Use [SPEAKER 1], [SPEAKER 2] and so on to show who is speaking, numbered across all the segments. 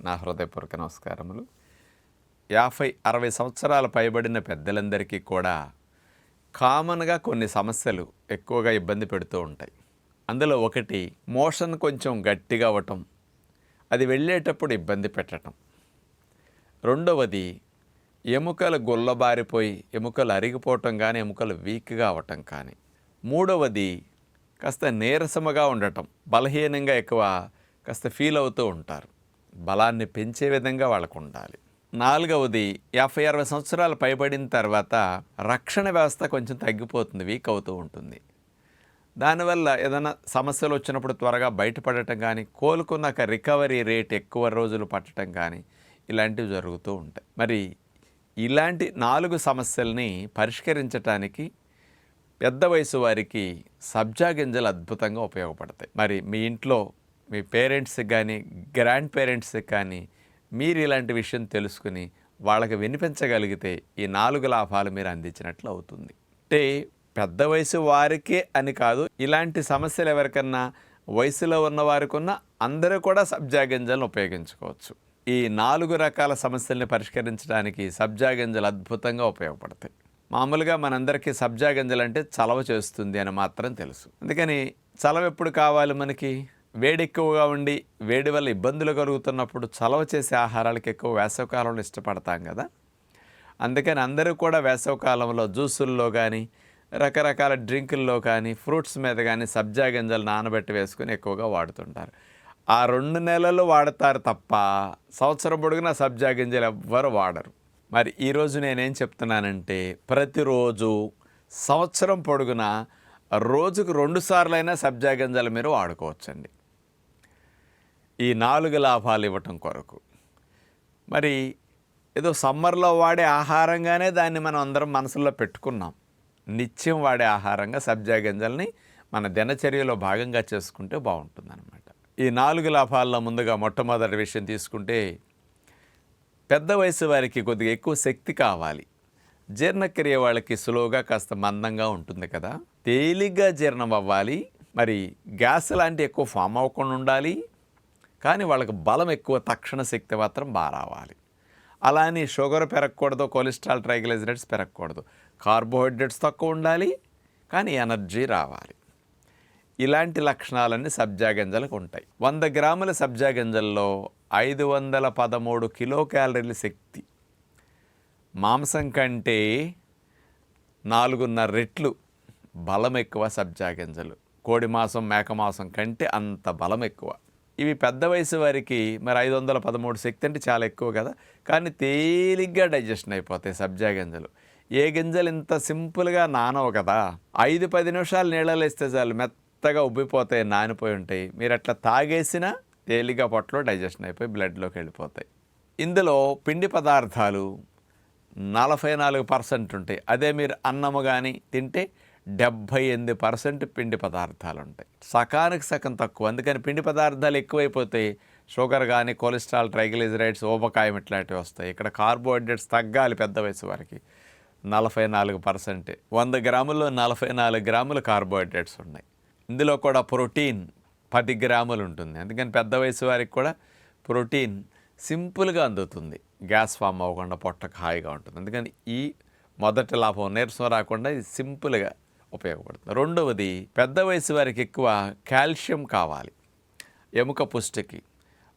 [SPEAKER 1] నా హృదయపూర్వక నమస్కారములు. యాభై అరవై సంవత్సరాల పైబడిన పెద్దలందరికీ కూడా కామన్గా కొన్ని సమస్యలు ఎక్కువగా ఇబ్బంది పెడుతూ ఉంటాయి. అందులో ఒకటి మోషన్ కొంచెం గట్టిగా అవ్వటం అది వెళ్ళేటప్పుడు ఇబ్బంది పెట్టడం రెండవది ఎముకలు గుల్లబారిపోయి ఎముకలు అరిగిపోవటం కానీ ఎముకలు వీక్గా అవ్వటం కానీ. మూడవది కాస్త నీరసముగా ఉండటం బలహీనంగా ఎక్కువ కాస్త ఫీల్ అవుతూ ఉంటారు. బలాన్ని పెంచే విధంగా వాళ్ళకు ఉండాలి నాలుగవది యాభై అరవై సంవత్సరాలు పైబడిన తర్వాత రక్షణ వ్యవస్థ కొంచెం తగ్గిపోతుంది వీక్ అవుతూ ఉంటుంది. దానివల్ల ఏదైనా సమస్యలు వచ్చినప్పుడు త్వరగా బయటపడటం కానీ కోలుకున్నాక రికవరీ రేట్ ఎక్కువ రోజులు పట్టడం కానీ ఇలాంటివి జరుగుతూ ఉంటాయి. మరి ఇలాంటి నాలుగు సమస్యల్ని పరిష్కరించటానికి పెద్ద వయసు వారికి సబ్జా గింజలు అద్భుతంగా ఉపయోగపడతాయి. మరి మీ ఇంట్లో మీ పేరెంట్స్కి కానీ గ్రాండ్ పేరెంట్స్కి కానీ మీరు ఇలాంటి విషయం తెలుసుకుని వాళ్ళకి వినిపించగలిగితే ఈ నాలుగు లాభాలు మీరు అందించినట్లు అవుతుంది. అంటే పెద్ద వయసు వారికే అని కాదు ఇలాంటి సమస్యలు ఎవరికన్నా వయసులో ఉన్న అందరూ కూడా సబ్జా గింజలను ఉపయోగించుకోవచ్చు. ఈ నాలుగు రకాల సమస్యల్ని పరిష్కరించడానికి సబ్జా గింజలు అద్భుతంగా ఉపయోగపడతాయి. మామూలుగా మనందరికీ సబ్జా గింజలు అంటే చలవ చేస్తుంది అని మాత్రం తెలుసు. అందుకని చలవ ఎప్పుడు కావాలి మనకి? వేడి ఎక్కువగా ఉండి వేడి వల్ల ఇబ్బందులు కలుగుతున్నప్పుడు చలవ చేసే ఆహారాలకు ఎక్కువ వేసవకాలంలో ఇష్టపడతాం కదా. అందుకని అందరూ కూడా వేసవకాలంలో జ్యూసుల్లో కానీ రకరకాల డ్రింకుల్లో కానీ ఫ్రూట్స్ మీద కానీ సబ్జా గింజలు నానబెట్టి వేసుకొని ఎక్కువగా వాడుతుంటారు. ఆ రెండు నెలలు వాడతారు తప్ప సంవత్సరం పొడుగునా సబ్జా గింజలు ఎవ్వరు వాడరు. మరి ఈరోజు నేనేం చెప్తున్నానంటే ప్రతిరోజు సంవత్సరం పొడుగున రోజుకు రెండు సార్లైనా సబ్జా గింజలు మీరు వాడుకోవచ్చండి. ఈ నాలుగు లాభాలు ఇవ్వటం కొరకు. మరి ఏదో సమ్మర్లో వాడే ఆహారంగానే దాన్ని మనం అందరం మనసులో పెట్టుకున్నాం. నిత్యం వాడే ఆహారంగా సబ్జా గింజల్ని మన దినచర్యలో భాగంగా చేసుకుంటే బాగుంటుందన్నమాట. ఈ నాలుగు లాభాల్లో ముందుగా మొట్టమొదటి విషయం తీసుకుంటే పెద్ద వయసు వారికి కొద్దిగా ఎక్కువ శక్తి కావాలి. జీర్ణక్రియ వాళ్ళకి సులువుగా కాస్త మందంగా ఉంటుంది కదా. తేలిగ్గా జీర్ణం అవ్వాలి. మరి గ్యాస్ లాంటి ఎక్కువ ఫామ్ అవ్వకుండా ఉండాలి. కానీ వాళ్ళకి బలం ఎక్కువ తక్షణ శక్తి మాత్రం బాగా రావాలి. అలానే షుగర్ పెరగకూడదు కొలెస్ట్రాల్ ట్రైగ్లైజరేట్స్ పెరగకూడదు. కార్బోహైడ్రేట్స్ తక్కువ ఉండాలి కానీ ఎనర్జీ రావాలి. ఇలాంటి లక్షణాలన్నీ సబ్జా గింజలకు ఉంటాయి. వంద గ్రాముల సబ్జా గింజల్లో ఐదు వందల పదమూడు కిలో క్యాలరీల శక్తి. మాంసం కంటే నాలుగున్నర రెట్లు బలం ఎక్కువ సబ్జా గింజలు. కోడి మాంసం మేక మాంసం కంటే అంత బలం ఎక్కువ. ఇవి పెద్ద వయసు వారికి మరి ఐదు వందల పదమూడు శక్తి అంటే చాలా ఎక్కువ కదా. కానీ తేలిగ్గా డైజెషన్ అయిపోతాయి సబ్జా గింజలు. ఏ గింజలు ఇంత సింపుల్గా నానవు కదా. ఐదు పది నిమిషాలు నీళ్ళలో వేస్తే చాలు మెత్తగా ఉబ్బిపోతాయి నానిపోయి ఉంటాయి. మీరు అట్లా తాగేసినా తేలిగా పొట్టలో డైజెషన్ అయిపోయి బ్లడ్లోకి వెళ్ళిపోతాయి. ఇందులో పిండి పదార్థాలు నలభై నాలుగు పర్సెంట్ ఉంటాయి. అదే మీరు అన్నము కానీ తింటే డెబ్భై ఎనిమిది పర్సెంట్ పిండి పదార్థాలు ఉంటాయి సకానికి సగం తక్కువ. అందుకని పిండి పదార్థాలు ఎక్కువైపోతాయి షుగర్ కానీ కొలెస్ట్రాల్ ట్రైగ్లిజరైడ్స్ ఊబకాయం ఇట్లాంటివి వస్తాయి. ఇక్కడ కార్బోహైడ్రేట్స్ తగ్గాలి పెద్ద వయసు వారికి. నలభై నాలుగు పర్సెంటే. వంద గ్రాముల్లో నలభై నాలుగు గ్రాములు కార్బోహైడ్రేట్స్ ఉన్నాయి. ఇందులో కూడా ప్రోటీన్ పది గ్రాములు ఉంటుంది. అందుకని పెద్ద వయసు వారికి కూడా ప్రోటీన్ సింపుల్గా అందుతుంది. గ్యాస్ ఫామ్ అవ్వకుండా పొట్టకు హాయిగా ఉంటుంది. అందుకని ఈ మొదటి లాభం. నీరసం రాకుండా ఇది సింపుల్గా ఉపయోగపడుతుంది. రెండవది పెద్ద వయసు వారికి ఎక్కువ కాల్షియం కావాలి. ఎముక పుష్టికి.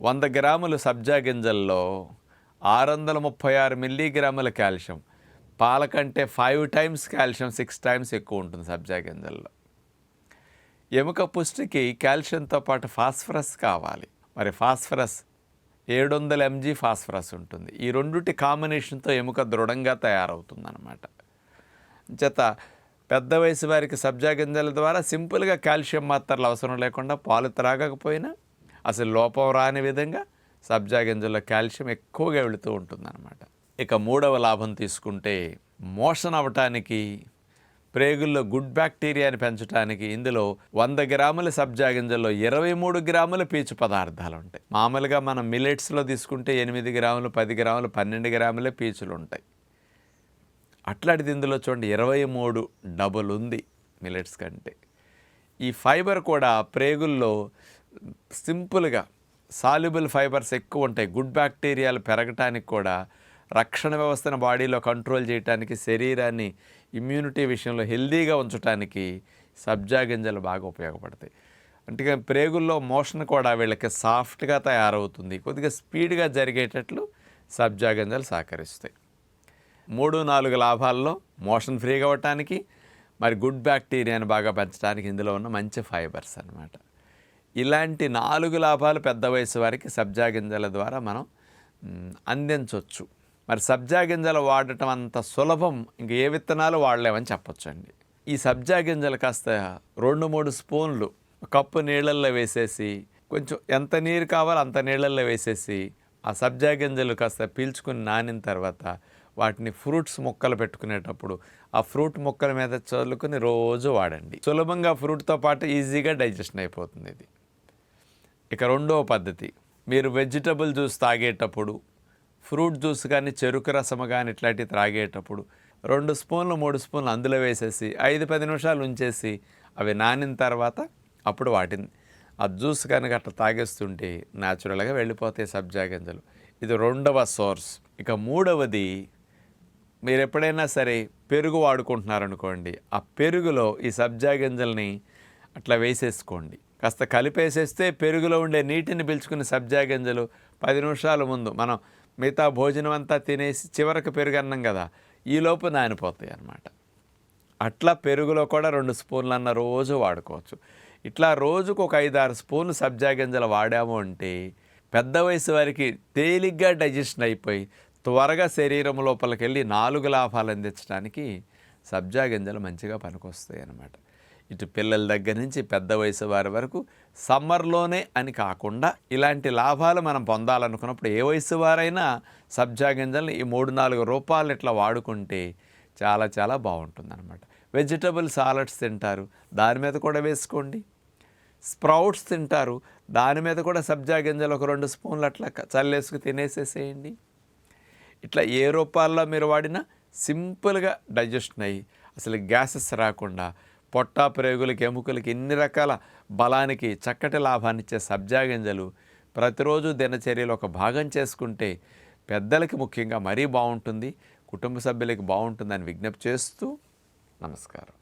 [SPEAKER 1] వంద గ్రాములు సబ్జా గింజల్లో ఆరు వందల ముప్పై ఆరు మిల్లీగ్రాముల కాల్షియం. పాల కంటే five times calcium six times ఎక్కువ ఉంటుంది సబ్జా గింజల్లో. ఎముక పుష్టికి కాల్షియంతో పాటు ఫాస్ఫరస్ కావాలి. మరి ఫాస్ఫరస్ ఏడు వందల ఎంజీ ఫాస్ఫరస్ ఉంటుంది. ఈ రెండుటి కాంబినేషన్తో ఎముక దృఢంగా తయారవుతుంది అనమాట చేత పెద్ద వయసు వారికి సబ్జా గింజల ద్వారా సింపుల్గా కాల్షియం మాత్రలు అవసరం లేకుండా పాలు త్రాగకపోయినా అసలు లోపం రాని విధంగా సబ్జా గింజల్లో కాల్షియం ఎక్కువగా వెళుతూ ఉంటుందన్నమాట. ఇక మూడవ లాభం తీసుకుంటే మోషన్ అవ్వటానికి ప్రేగుల్లో గుడ్ బ్యాక్టీరియాని పెంచడానికి ఇందులో వంద గ్రాముల సబ్జా గింజల్లో ఇరవై మూడు గ్రాముల పీచు పదార్థాలు ఉంటాయి మామూలుగా మనం మిల్లెట్స్లో తీసుకుంటే ఎనిమిది గ్రాములు పది గ్రాములు పన్నెండు గ్రాములే పీచులు ఉంటాయి అట్లాంటిది ఇందులో చూడండి ఇరవై మూడు డబుల్ ఉంది మిల్లెట్స్ కంటే. ఈ ఫైబర్ కూడా ప్రేగుల్లో సింపుల్గా సాల్యుబుల్ ఫైబర్స్ ఎక్కువ ఉంటాయి. గుడ్ బ్యాక్టీరియాలు పెరగటానికి కూడా రక్షణ వ్యవస్థను బాడీలో కంట్రోల్ చేయడానికి శరీరాన్ని ఇమ్యూనిటీ విషయంలో హెల్దీగా ఉంచడానికి సబ్జా గింజలు బాగా ఉపయోగపడతాయి. అంటే ప్రేగుల్లో మోషన్ కూడా వీళ్ళకి సాఫ్ట్గా తయారవుతుంది. కొద్దిగా స్పీడ్గా జరిగేటట్లు సబ్జా గింజలు సహకరిస్తాయి. మూడు నాలుగు లాభాల్లో మోషన్ ఫ్రీగా అవ్వటానికి మరి గుడ్ బ్యాక్టీరియాని బాగా పెంచడానికి ఇందులో ఉన్న మంచి ఫైబర్స్ అన్నమాట. ఇలాంటి నాలుగు లాభాలు పెద్ద వయసు వారికి సబ్జా గింజల ద్వారా మనం అందించవచ్చు మరి సబ్జా గింజలు వాడటం అంత సులభం ఇంక ఏ విత్తనాలు వాడలేమని చెప్పొచ్చండి. ఈ సబ్జా గింజలు కాస్త రెండు మూడు స్పూన్లు కప్పు నీళ్ళల్లో వేసేసి కొంచెం ఎంత నీరు కావాలో అంత నీళ్ళల్లో వేసేసి ఆ సబ్జా గింజలు కాస్త పీల్చుకుని నానిన తర్వాత వాటిని ఫ్రూట్స్ మొక్కలు పెట్టుకునేటప్పుడు ఆ ఫ్రూట్ మొక్కల మీద చదులుకుని రోజు వాడండి. సులభంగా ఫ్రూట్తో పాటు ఈజీగా డైజెషన్ అయిపోతుంది ఇది. ఇక రెండవ పద్ధతి మీరు వెజిటబుల్ జ్యూస్ తాగేటప్పుడు ఫ్రూట్ జ్యూస్ కానీ చెరుకు రసము కానీ ఇట్లాంటివి త్రాగేటప్పుడు రెండు స్పూన్లు మూడు స్పూన్లు అందులో వేసేసి ఐదు పది నిమిషాలు ఉంచేసి అవి నానిన తర్వాత అప్పుడు వాటిని ఆ జ్యూస్ కనుక అట్లా తాగేస్తుంటే న్యాచురల్గా వెళ్ళిపోతాయి సబ్జా గింజలు. ఇది రెండవ సోర్స్. ఇక మూడవది మీరు ఎప్పుడైనా సరే పెరుగు వాడుకుంటున్నారనుకోండి ఆ పెరుగులో ఈ సబ్జా గింజల్ని అట్లా వేసేసుకోండి. కాస్త కలిపేసేస్తే పెరుగులో ఉండే నీటిని పీల్చుకుని సబ్జా గింజలు పది నిమిషాల ముందు మనం మిగతా భోజనం అంతా తినేసి చివరకు పెరుగు అన్నాం కదా ఈలోపు నానిపోతాయి అన్నమాట. అట్లా పెరుగులో కూడా రెండు స్పూన్లు అన్న రోజు వాడుకోవచ్చు. ఇట్లా రోజుకు ఒక ఐదు ఆరు స్పూన్లు సబ్జా గింజలు వాడాము అంటే పెద్ద వయసు వారికి తేలిగ్గా డైజెషన్ అయిపోయి త్వరగా శరీరం లోపలికి వెళ్ళి నాలుగు లాభాలు అందించడానికి సబ్జా గింజలు మంచిగా పనికొస్తాయి అన్నమాట. ఇటు పిల్లల దగ్గర నుంచి పెద్ద వయసు వారి వరకు సమ్మర్లోనే అని కాకుండా ఇలాంటి లాభాలు మనం పొందాలనుకున్నప్పుడు ఏ వయసు వారైనా సబ్జా గింజల్ని ఈ మూడు నాలుగు రూపాయలు ఇట్లా వాడుకుంటే చాలా చాలా బాగుంటుంది అనమాట వెజిటబుల్ సాలడ్స్ తింటారు దాని మీద కూడా వేసుకోండి. స్ప్రౌట్స్ తింటారు దాని మీద కూడా సబ్జా గింజలు ఒక రెండు స్పూన్లు అట్లా చల్లేసుకు తినేసేసేయండి. ఇట్లా ఏ రూపాల్లో మీరు వాడినా సింపుల్గా డైజెషన్ అయ్యి అసలు గ్యాసెస్ రాకుండా పొట్ట ప్రేగులకి ఎముకలకి ఎన్ని రకాల బలానికి చక్కటి లాభాన్నిచ్చే సబ్జా గింజలు ప్రతిరోజు దినచర్యలు ఒక భాగం చేసుకుంటే పెద్దలకి ముఖ్యంగా మరీ బాగుంటుంది కుటుంబ సభ్యులకి బాగుంటుందని విజ్ఞప్తి చేస్తూ నమస్కారం.